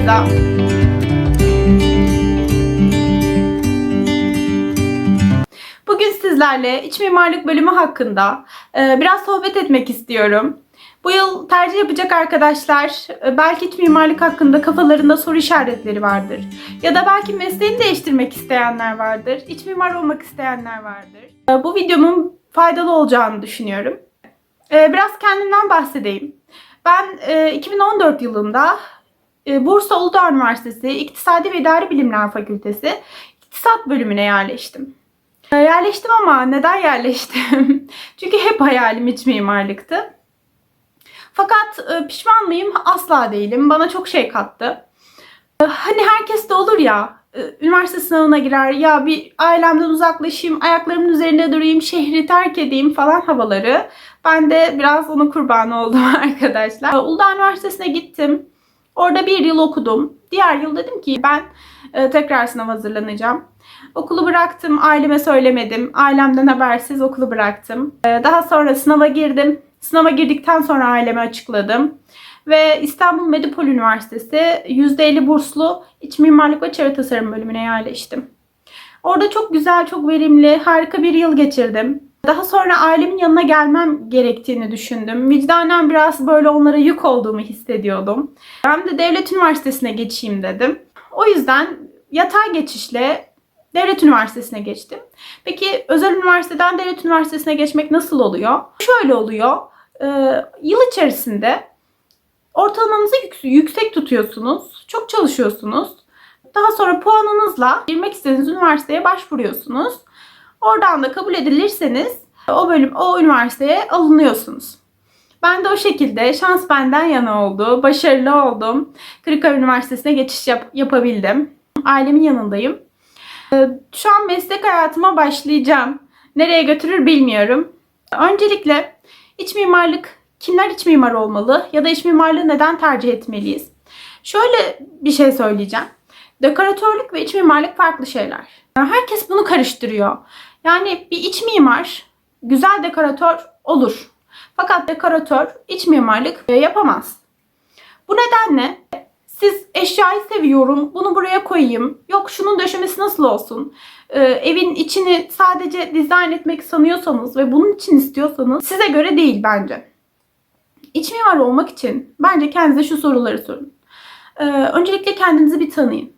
Beyza. Bugün sizlerle iç mimarlık bölümü hakkında e, biraz sohbet etmek istiyorum. Bu yıl tercih yapacak arkadaşlar e, belki iç mimarlık hakkında kafalarında soru işaretleri vardır. Ya da belki mesleğini değiştirmek isteyenler vardır. İç mimar olmak isteyenler vardır. E, Bu videomun faydalı olacağını düşünüyorum. Biraz kendimden bahsedeyim. Ben e, 2014 yılında Bursa Uludağ Üniversitesi İktisadi ve İdari Bilimler Fakültesi İktisat bölümüne yerleştim. E, Yerleştim ama neden yerleştim? Çünkü hep hayalim iç mimarlıktı. Fakat e, pişman mıyım? Asla değilim. Bana çok şey kattı. E, Hani herkes de olur ya, e, üniversite sınavına girer, ya bir ailemden uzaklaşayım, ayaklarımın üzerinde durayım, şehri terk edeyim falan havaları. Ben de biraz onun kurbanı oldum arkadaşlar. Uludağ Üniversitesi'ne gittim. Orada bir yıl okudum. Diğer yıl dedim ki ben e, tekrar sınav hazırlanacağım. Okulu bıraktım, aileme söylemedim. Ailemden habersiz okulu bıraktım. E, Daha sonra sınava girdim. Sınava girdikten sonra aileme açıkladım. Ve İstanbul Medipol Üniversitesi %50 burslu iç mimarlık ve çevre tasarım bölümüne yerleştim. Orada çok güzel, çok verimli, harika bir yıl geçirdim. Daha sonra ailemin yanına gelmem gerektiğini düşündüm. Vicdanen biraz böyle onlara yük olduğumu hissediyordum. Ben de devlet üniversitesine geçeyim dedim. O yüzden yatay geçişle devlet üniversitesine geçtim. Peki özel üniversiteden devlet üniversitesine geçmek nasıl oluyor? Şöyle oluyor. Ee, yıl içerisinde ortalamanızı yük- yüksek tutuyorsunuz. Çok çalışıyorsunuz. Daha sonra puanınızla girmek istediğiniz üniversiteye başvuruyorsunuz. Oradan da kabul edilirseniz o bölüm o üniversiteye alınıyorsunuz. Ben de o şekilde şans benden yana oldu. Başarılı oldum. Kırıkkale Üniversitesi'ne geçiş yap- yapabildim. Ailemin yanındayım. Ee, Şu an meslek hayatıma başlayacağım. Nereye götürür bilmiyorum. Öncelikle iç mimarlık kimler iç mimar olmalı ya da iç mimarlığı neden tercih etmeliyiz? Şöyle bir şey söyleyeceğim. Dekoratörlük ve iç mimarlık farklı şeyler. Herkes bunu karıştırıyor. Yani bir iç mimar güzel dekoratör olur. Fakat dekoratör iç mimarlık e, yapamaz. Bu nedenle siz eşyayı seviyorum, bunu buraya koyayım, yok şunun döşemesi nasıl olsun, e, evin içini sadece dizayn etmek sanıyorsanız ve bunun için istiyorsanız size göre değil bence. İç mimar olmak için bence kendinize şu soruları sorun. E, öncelikle kendinizi bir tanıyın.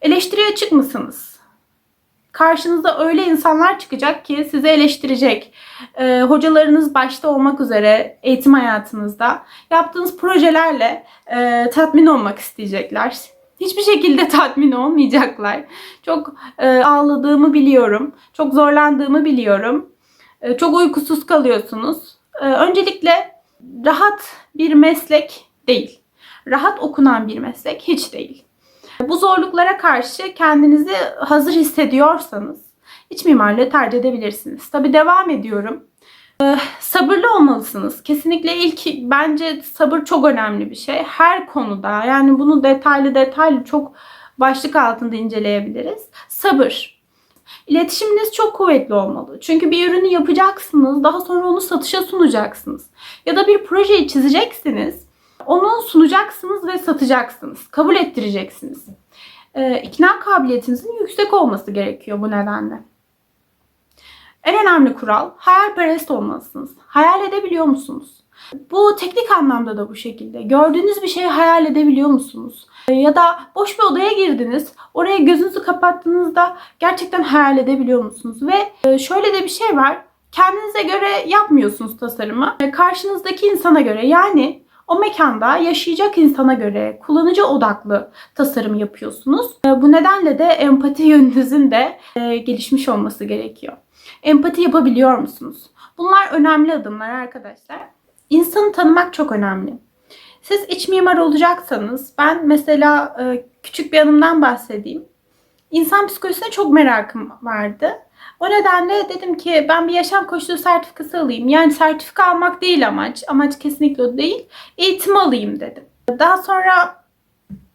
Eleştiriye açık mısınız? Karşınıza öyle insanlar çıkacak ki sizi eleştirecek. Ee, hocalarınız başta olmak üzere eğitim hayatınızda yaptığınız projelerle e, tatmin olmak isteyecekler. Hiçbir şekilde tatmin olmayacaklar. Çok e, ağladığımı biliyorum. Çok zorlandığımı biliyorum. E, çok uykusuz kalıyorsunuz. E, öncelikle rahat bir meslek değil. Rahat okunan bir meslek hiç değil. Bu zorluklara karşı kendinizi hazır hissediyorsanız iç mimarlığı tercih edebilirsiniz. Tabi devam ediyorum. Ee, sabırlı olmalısınız. Kesinlikle ilk bence sabır çok önemli bir şey. Her konuda yani bunu detaylı detaylı çok başlık altında inceleyebiliriz. Sabır. İletişiminiz çok kuvvetli olmalı. Çünkü bir ürünü yapacaksınız, daha sonra onu satışa sunacaksınız. Ya da bir projeyi çizeceksiniz, onu sunacaksınız ve satacaksınız. Kabul ettireceksiniz. Ee, ikna kabiliyetinizin yüksek olması gerekiyor bu nedenle. En önemli kural hayalperest olmalısınız. Hayal edebiliyor musunuz? Bu teknik anlamda da bu şekilde. Gördüğünüz bir şeyi hayal edebiliyor musunuz? Ee, Ya da boş bir odaya girdiniz. Oraya gözünüzü kapattığınızda gerçekten hayal edebiliyor musunuz? Ve e, şöyle de bir şey var. Kendinize göre yapmıyorsunuz tasarımı. E, Karşınızdaki insana göre yani o mekanda yaşayacak insana göre kullanıcı odaklı tasarım yapıyorsunuz. E, Bu nedenle de empati yönünüzün de e, gelişmiş olması gerekiyor. Empati yapabiliyor musunuz? Bunlar önemli adımlar arkadaşlar. İnsanı tanımak çok önemli. Siz iç mimar olacaksanız ben mesela e, küçük bir anımdan bahsedeyim. insan psikolojisine çok merakım vardı. O nedenle dedim ki ben bir yaşam koçluğu sertifikası alayım. Yani sertifika almak değil amaç. Amaç kesinlikle o değil. Eğitim alayım dedim. Daha sonra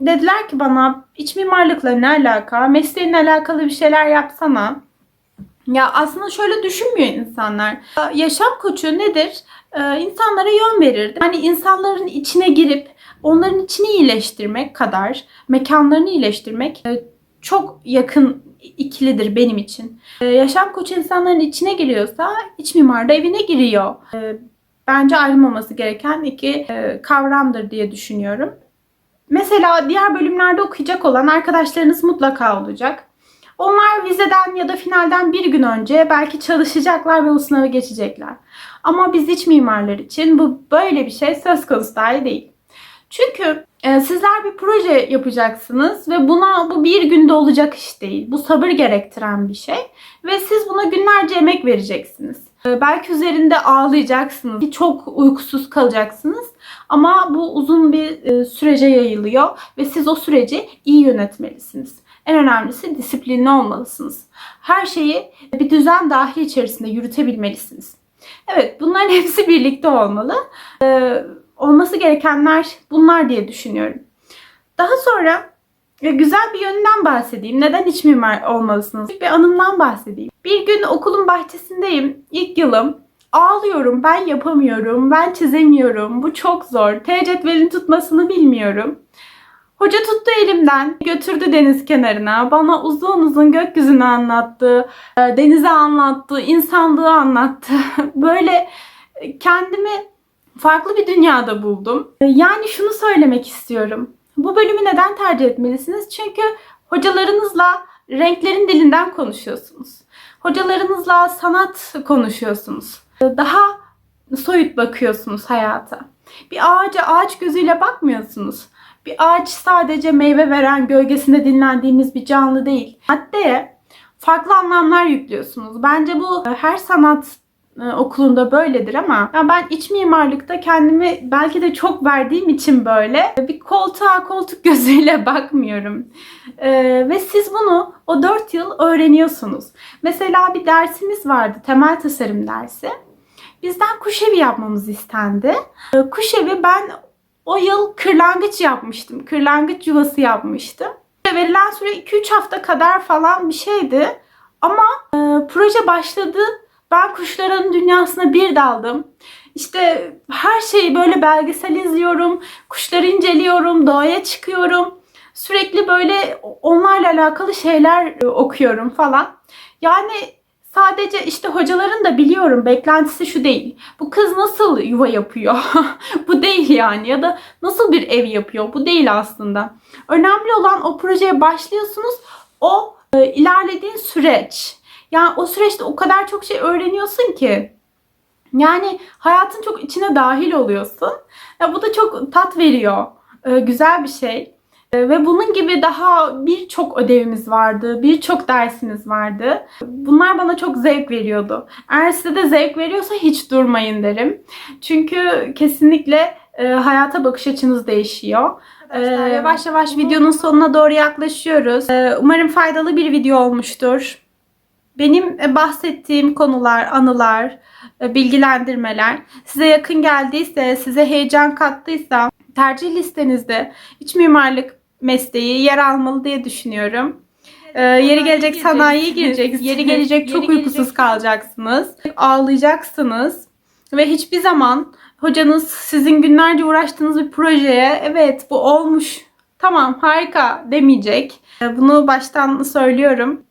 dediler ki bana iç mimarlıkla ne alaka? Mesleğinle alakalı bir şeyler yapsana. Ya aslında şöyle düşünmüyor insanlar. Yaşam koçu nedir? Ee, insanlara yön verir. Yani insanların içine girip onların içini iyileştirmek kadar mekanlarını iyileştirmek e, çok yakın ikilidir benim için. Ee, yaşam koçu insanların içine giriyorsa iç mimar da evine giriyor. Ee, bence ayrılmaması gereken iki e, kavramdır diye düşünüyorum. Mesela diğer bölümlerde okuyacak olan arkadaşlarınız mutlaka olacak. Onlar vizeden ya da finalden bir gün önce belki çalışacaklar ve o sınavı geçecekler. Ama biz iç mimarlar için bu böyle bir şey söz konusu dahi değil. Çünkü e, sizler bir proje yapacaksınız ve buna bu bir günde olacak iş değil. Bu sabır gerektiren bir şey ve siz buna günlerce emek vereceksiniz. E, belki üzerinde ağlayacaksınız, çok uykusuz kalacaksınız ama bu uzun bir e, sürece yayılıyor ve siz o süreci iyi yönetmelisiniz. En önemlisi disiplinli olmalısınız. Her şeyi bir düzen dahi içerisinde yürütebilmelisiniz. Evet bunların hepsi birlikte olmalı. Ee, olması gerekenler bunlar diye düşünüyorum. Daha sonra e, güzel bir yönünden bahsedeyim. Neden iç mimar olmalısınız? Bir anımdan bahsedeyim. Bir gün okulun bahçesindeyim. İlk yılım. Ağlıyorum. Ben yapamıyorum. Ben çizemiyorum. Bu çok zor. T cetvelin tutmasını bilmiyorum. Hoca tuttu elimden, götürdü deniz kenarına. Bana uzun uzun gökyüzünü anlattı, e, denizi anlattı, insanlığı anlattı. Böyle kendimi farklı bir dünyada buldum. E, Yani şunu söylemek istiyorum. Bu bölümü neden tercih etmelisiniz? Çünkü hocalarınızla renklerin dilinden konuşuyorsunuz. Hocalarınızla sanat konuşuyorsunuz. E, Daha soyut bakıyorsunuz hayata. Bir ağaca ağaç gözüyle bakmıyorsunuz. Bir ağaç sadece meyve veren, gölgesinde dinlendiğimiz bir canlı değil. Maddeye farklı anlamlar yüklüyorsunuz. Bence bu e, her sanat okulunda böyledir ama ya ben iç mimarlıkta kendimi belki de çok verdiğim için böyle bir koltuğa koltuk gözüyle bakmıyorum. Ee, ve siz bunu o 4 yıl öğreniyorsunuz. Mesela bir dersimiz vardı, temel tasarım dersi. Bizden kuş evi yapmamız istendi. Ee, kuş evi ben o yıl kırlangıç yapmıştım. Kırlangıç yuvası yapmıştım. Verilen süre 2-3 hafta kadar falan bir şeydi. Ama e, proje başladı. Ben kuşların dünyasına bir daldım. İşte her şeyi böyle belgesel izliyorum. Kuşları inceliyorum. Doğaya çıkıyorum. Sürekli böyle onlarla alakalı şeyler e, okuyorum falan. Yani sadece işte hocaların da biliyorum beklentisi şu değil. Bu kız nasıl yuva yapıyor? bu değil yani ya da nasıl bir ev yapıyor? Bu değil aslında. Önemli olan o projeye başlıyorsunuz. O e, ilerlediğin süreç. Yani o süreçte o kadar çok şey öğreniyorsun ki. Yani hayatın çok içine dahil oluyorsun. Ya bu da çok tat veriyor. E, güzel bir şey. E, Ve bunun gibi daha birçok ödevimiz vardı, birçok dersimiz vardı. Bunlar bana çok zevk veriyordu. Eğer size de zevk veriyorsa hiç durmayın derim. Çünkü kesinlikle e, hayata bakış açınız değişiyor. Ee, yavaş yavaş videonun sonuna doğru yaklaşıyoruz. Ee, umarım faydalı bir video olmuştur. Benim e, bahsettiğim konular, anılar, e, bilgilendirmeler size yakın geldiyse, size heyecan kattıysa tercih listenizde iç mimarlık mesleği yer almalı diye düşünüyorum. Ee, yeri gelecek sanayiye gireceksiniz. Yeri gelecek çok uykusuz kalacaksınız. Ağlayacaksınız. Ve hiçbir zaman hocanız sizin günlerce uğraştığınız bir projeye evet bu olmuş tamam harika demeyecek. Ee, Bunu baştan söylüyorum.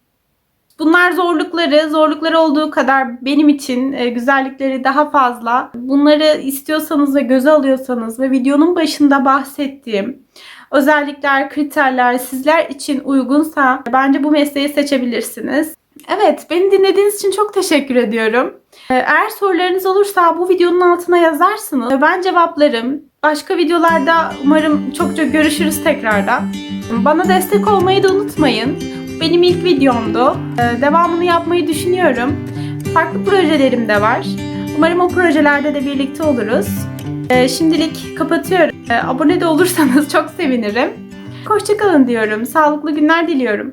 Bunlar zorlukları, zorlukları olduğu kadar benim için e, güzellikleri daha fazla. Bunları istiyorsanız ve göze alıyorsanız ve videonun başında bahsettiğim özellikler, kriterler sizler için uygunsa bence bu mesleği seçebilirsiniz. Evet, beni dinlediğiniz için çok teşekkür ediyorum. Ee, Eğer sorularınız olursa bu videonun altına yazarsınız. Ee, Ben cevaplarım. Başka videolarda umarım çokça görüşürüz tekrardan. Bana destek olmayı da unutmayın. Benim ilk videomdu. Ee, Devamını yapmayı düşünüyorum. Farklı projelerim de var. Umarım o projelerde de birlikte oluruz. Ee, Şimdilik kapatıyorum. Ee, Abone de olursanız çok sevinirim. Hoşçakalın diyorum. Sağlıklı günler diliyorum.